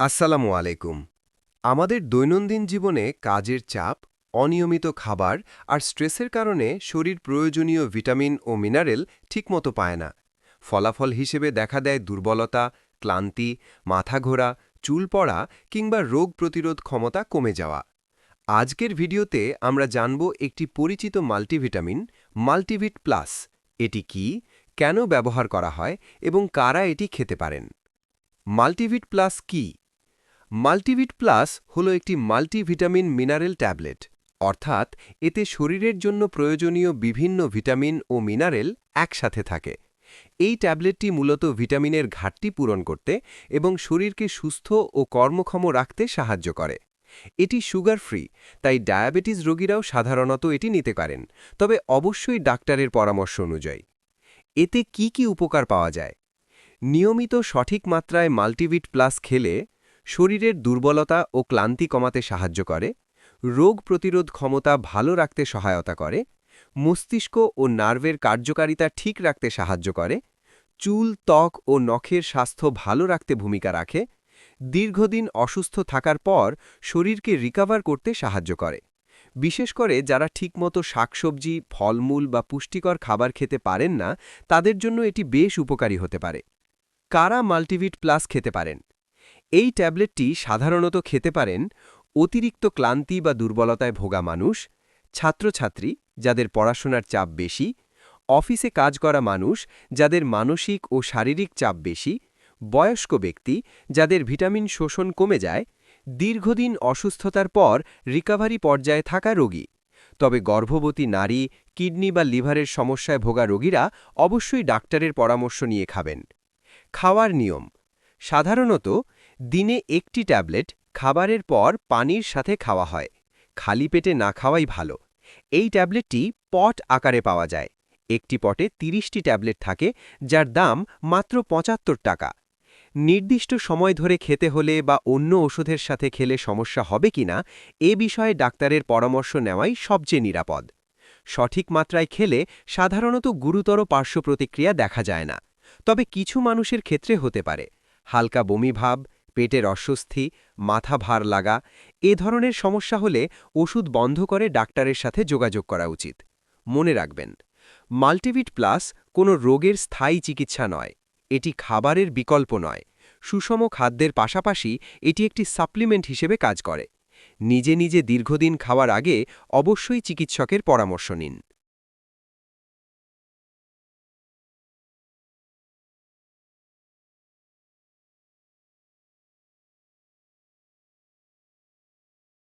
আসসালামু আলাইকুম। আমাদের দৈনন্দিন জীবনে কাজের চাপ, অনিয়মিত খাবার আর স্ট্রেসের কারণে শরীর প্রয়োজনীয় ভিটামিন ও মিনারেল ঠিকমতো পায় না। ফলাফল হিসেবে দেখা দেয় দুর্বলতা, ক্লান্তি মাথা ঘোরা চুল পড়া কিংবা রোগ প্রতিরোধ ক্ষমতা কমে যাওয়া। আজকের ভিডিওতে আমরা জানব একটি পরিচিত মাল্টিভিটামিন, মাল্টিভিট প্লাস। এটি কি, কেন ব্যবহার করা হয় এবং কারা এটি খেতে পারেন? মাল্টিভিট প্লাস কি? মাল্টিভিট প্লাস হল একটি মাল্টিভিটামিন মিনারেল ট্যাবলেট। অর্থাৎ, এতে শরীরের জন্য প্রয়োজনীয় বিভিন্ন ভিটামিন ও মিনারেল একসাথে থাকে। এই ট্যাবলেটটি মূলত ভিটামিনের ঘাটতি পূরণ করতে এবং শরীরকে সুস্থ ও কর্মক্ষম রাখতে সাহায্য করে। এটি সুগার ফ্রি, তাই ডায়াবেটিস রোগীরাও সাধারণত এটি নিতে পারেন। তবে অবশ্যই ডাক্তারের পরামর্শ অনুযায়ী। এতে কি কি উপকার পাওয়া যায়? নিয়মিত সঠিক মাত্রায় মাল্টিভিট প্লাস খেলে শরীরের দুর্বলতা ও ক্লান্তি কমাতে সাহায্য করে, রোগ প্রতিরোধ ক্ষমতা ভালো রাখতে সহায়তা করে, মস্তিষ্ক ও নার্ভের কার্যকারিতা ঠিক রাখতে সাহায্য করে, চুল, ত্বক ও নখের স্বাস্থ্য ভালো রাখতে ভূমিকা রাখে, দীর্ঘদিন অসুস্থ থাকার পর শরীরকে রিকাভার করতে সাহায্য করে। বিশেষ করে যারা ঠিকমতো শাকসবজি, ফলমূল বা পুষ্টিকর খাবার খেতে পারেন না, তাদের জন্য এটি বেশ উপকারী হতে পারে। কারা মাল্টিভিট প্লাস খেতে পারেন? এই ট্যাবলেটটি সাধারণত খেতে পারেন অতিরিক্ত ক্লান্তি বা দুর্বলতায় ভোগা মানুষ, ছাত্রছাত্রী যাদের পড়াশোনার চাপ বেশি, অফিসে কাজ করা মানুষ যাদের মানসিক ও শারীরিক চাপ বেশি, বয়স্ক ব্যক্তি যাদের ভিটামিন শোষণ কমে যায়, দীর্ঘদিন অসুস্থতার পর রিকাভারি পর্যায়ে থাকা রোগী। তবে গর্ভবতী নারী, কিডনি বা লিভারের সমস্যায় ভোগা রোগীরা অবশ্যই ডাক্তারের পরামর্শ নিয়ে খাবেন। খাওয়ার নিয়ম। সাধারণত দিনে একটি ট্যাবলেট খাবারের পর পানির সাথে খাওয়া হয়। খালি পেটে না খাওয়াই ভালো। এই ট্যাবলেটটি পট আকারে পাওয়া যায়। একটি পটে ৩০টি ট্যাবলেট থাকে, যার দাম মাত্র পঁচাত্তর টাকা। নির্দিষ্ট সময় ধরে খেতে হলে বা অন্য ওষুধের সাথে খেলে সমস্যা হবে কিনা, এ বিষয়ে ডাক্তারের পরামর্শ নেওয়াই সবচেয়ে নিরাপদ। সঠিক মাত্রায় খেলে সাধারণত গুরুতর পার্শ্ব প্রতিক্রিয়া দেখা যায় না। তবে কিছু মানুষের ক্ষেত্রে হতে পারে। হালকা বমিভাব পেটের অস্বস্তি, মাথা ভার লাগা, এ ধরনের সমস্যা হলে ওষুধ বন্ধ করে ডাক্তারের সাথে যোগাযোগ করা উচিত। মনে রাখবেন, মাল্টিভিট প্লাস কোনো রোগের স্থায়ী চিকিৎসা নয়, এটি খাবারের বিকল্প নয়। সুষম খাদ্যের পাশাপাশি এটি একটি সাপ্লিমেন্ট হিসেবে কাজ করে। নিজে নিজে দীর্ঘদিন খাওয়ার আগে অবশ্যই চিকিৎসকের পরামর্শ নিন।